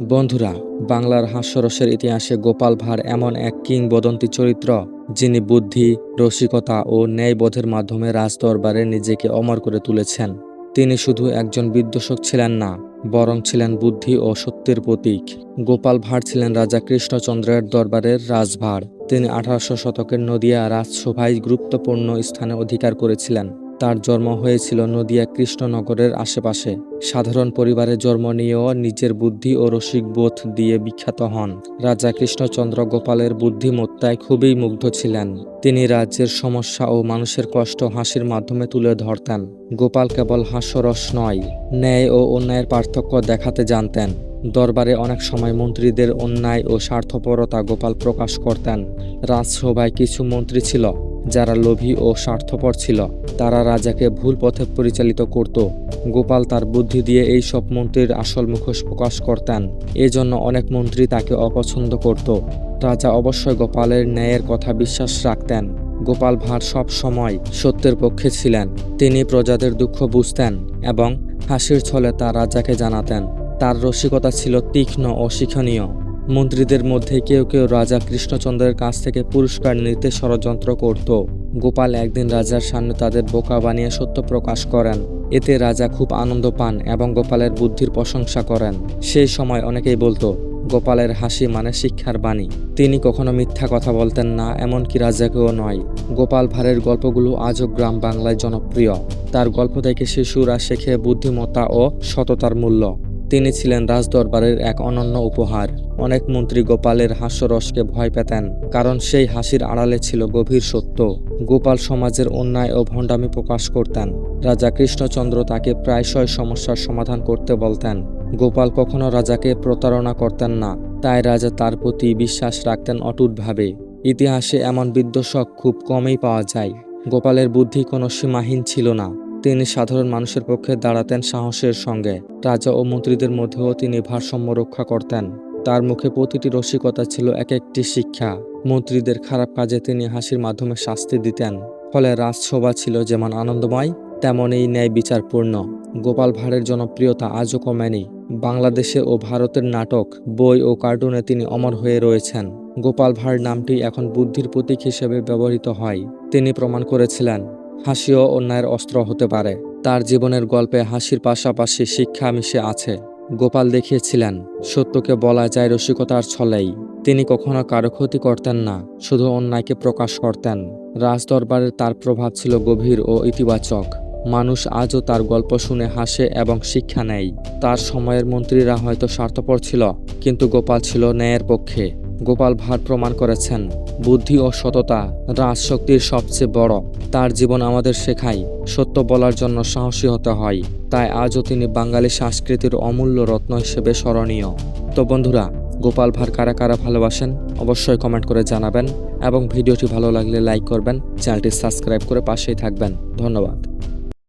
বন্ধুরা, বাংলার হাস্যরসের ইতিহাসে গোপাল ভাঁড় এমন এক কিংবদন্তি চরিত্র, যিনি বুদ্ধি, রসিকতা ও ন্যায়বোধের মাধ্যমে রাজদরবারে নিজেকে অমর করে তুলেছেন। তিনি শুধু একজন বিদ্বেষক ছিলেন না, বরং ছিলেন বুদ্ধি ও সত্যের প্রতীক। গোপাল ভাঁড় ছিলেন রাজা কৃষ্ণচন্দ্রের দরবারের রাজভার তিনি আঠারোশো শতকের নদিয়া রাজসভায় গুরুত্বপূর্ণ স্থানে অধিকার করেছিলেন। তার জন্ম হয়েছিল নদিয়া কৃষ্ণনগরের আশেপাশে। সাধারণ পরিবারে জন্ম নিয়েও নিজের বুদ্ধি ও রসিক বোধ দিয়ে বিখ্যাত হন। রাজা কৃষ্ণচন্দ্র গোপালের বুদ্ধিমত্তায় খুবই মুগ্ধ ছিলেন। তিনি রাজ্যের সমস্যা ও মানুষের কষ্ট হাসির মাধ্যমে তুলে ধরতেন। গোপাল কেবল হাস্যরস নয়, ন্যায় ও অন্যায়ের পার্থক্য দেখাতে জানতেন। দরবারে অনেক সময় মন্ত্রীদের অন্যায় ও স্বার্থপরতা গোপাল প্রকাশ করতেন। রাজসভায় কিছু মন্ত্রী ছিল। যারা লোভী ও স্বার্থপর ছিল, তারা রাজাকে ভুল পথে পরিচালিত করত। গোপাল তার বুদ্ধি দিয়ে এই সব মন্ত্রীর আসল মুখোশ প্রকাশ করতেন। এজন্য অনেক মন্ত্রী তাকে অপছন্দ করত। রাজা অবশ্যই গোপালের ন্যায়ের কথা বিশ্বাস রাখতেন। গোপাল ভাঁড় সব সময় সত্যের পক্ষে ছিলেন। তিনি প্রজাদের দুঃখ বুঝতেন এবং হাসির ছলে তা রাজাকে জানাতেন। তার রসিকতা ছিল তীক্ষ্ণ ও শিক্ষণীয়। মন্ত্রীদের মধ্যে কেউ কেউ রাজা কৃষ্ণচন্দ্রের কাছ থেকে পুরস্কার নিতে ষড়যন্ত্র করত। গোপাল একদিন রাজার সামনে তাদের বোকা বানিয়ে সত্য প্রকাশ করেন। এতে রাজা খুব আনন্দ পান এবং গোপালের বুদ্ধির প্রশংসা করেন। সেই সময় অনেকেই বলতো, গোপালের হাসি মানে শিক্ষার বাণী। তিনি কখনো মিথ্যা কথা বলতেন না, এমনকি রাজাকেও নয়। গোপাল ভাঁড়ের গল্পগুলো আজও গ্রাম বাংলায় জনপ্রিয়। তার গল্প থেকে শিশুরা শেখে বুদ্ধিমত্তা ও সততার মূল্য। তিনি ছিলেন রাজদরবারের এক অনন্য উপহার। অনেক মন্ত্রী গোপালের হাস্যরসকে ভয় পেতেন, কারণ সেই হাসির আড়ালে ছিল গভীর সত্য। গোপাল সমাজের অন্যায় ও ভণ্ডামি প্রকাশ করতেন। রাজা কৃষ্ণচন্দ্র তাকে প্রায়শই সমস্যার সমাধান করতে বলতেন। গোপাল কখনো রাজাকে প্রতারণা করতেন না, তাই রাজা তার প্রতি বিশ্বাস রাখতেন অটুটভাবে। ইতিহাসে এমন বিদ্বেষক খুব কমই পাওয়া যায়। গোপালের বুদ্ধি কোনো সীমাহীন ছিল না। তিনি সাধারণ মানুষের পক্ষে দাঁড়াতেন সাহসের সঙ্গে। রাজা ও মন্ত্রীদের মধ্যেও তিনি ভারসাম্য রক্ষা করতেন। তার মুখে প্রতিটি রসিকতা ছিল এক একটি শিক্ষা। মন্ত্রীদের খারাপ কাজে তিনি হাসির মাধ্যমে শাস্তি দিতেন। ফলে রাজসভা ছিল যেমন আনন্দময়, তেমনই ন্যায় বিচারপূর্ণ গোপাল ভাঁড়ের জনপ্রিয়তা আজও কমেনি। বাংলাদেশে ও ভারতের নাটক, বই ও কার্টুনে তিনি অমর হয়ে রয়েছেন। গোপাল ভাঁড় নামটি এখন বুদ্ধির প্রতীক হিসেবে ব্যবহৃত হয়। তিনি প্রমাণ করেছিলেন, হাসিও অন্যায়ের অস্ত্র হতে পারে। তার জীবনের গল্পে হাসির পাশাপাশি শিক্ষা মিশে আছে। গোপাল দেখিয়েছিলেন, সত্যকে বলা যায় রসিকতার ছলেই। তিনি কখনো কারও ক্ষতি করতেন না, শুধু অন্যায়কে প্রকাশ করতেন। রাজদরবারে তার প্রভাব ছিল গভীর ও ইতিবাচক। মানুষ আজও তার গল্প শুনে হাসে এবং শিক্ষা নেয়। তার সময়ের মন্ত্রীরা হয়তো স্বার্থপর ছিল, কিন্তু গোপাল ছিল ন্যায়ের পক্ষে। গোপাল ভার প্রমাণ করেছেন বুদ্ধি ও সততা রাজশক্তির সবচেয়ে বড়। তার জীবন আমাদের শেখায়, সত্য বলার জন্য সাহসী হতে হয়। তাই আজও তিনি বাঙালি সংস্কৃতির অমূল্য রত্ন হিসেবে স্মরণীয়। তো বন্ধুরা, গোপাল ভাঁড় কারা কারা ভালোবাসেন অবশ্যই কমেন্ট করে জানাবেন এবং ভিডিওটি ভালো লাগলে লাইক করবেন, চ্যানেলটি সাবস্ক্রাইব করে পাশেই থাকবেন। ধন্যবাদ।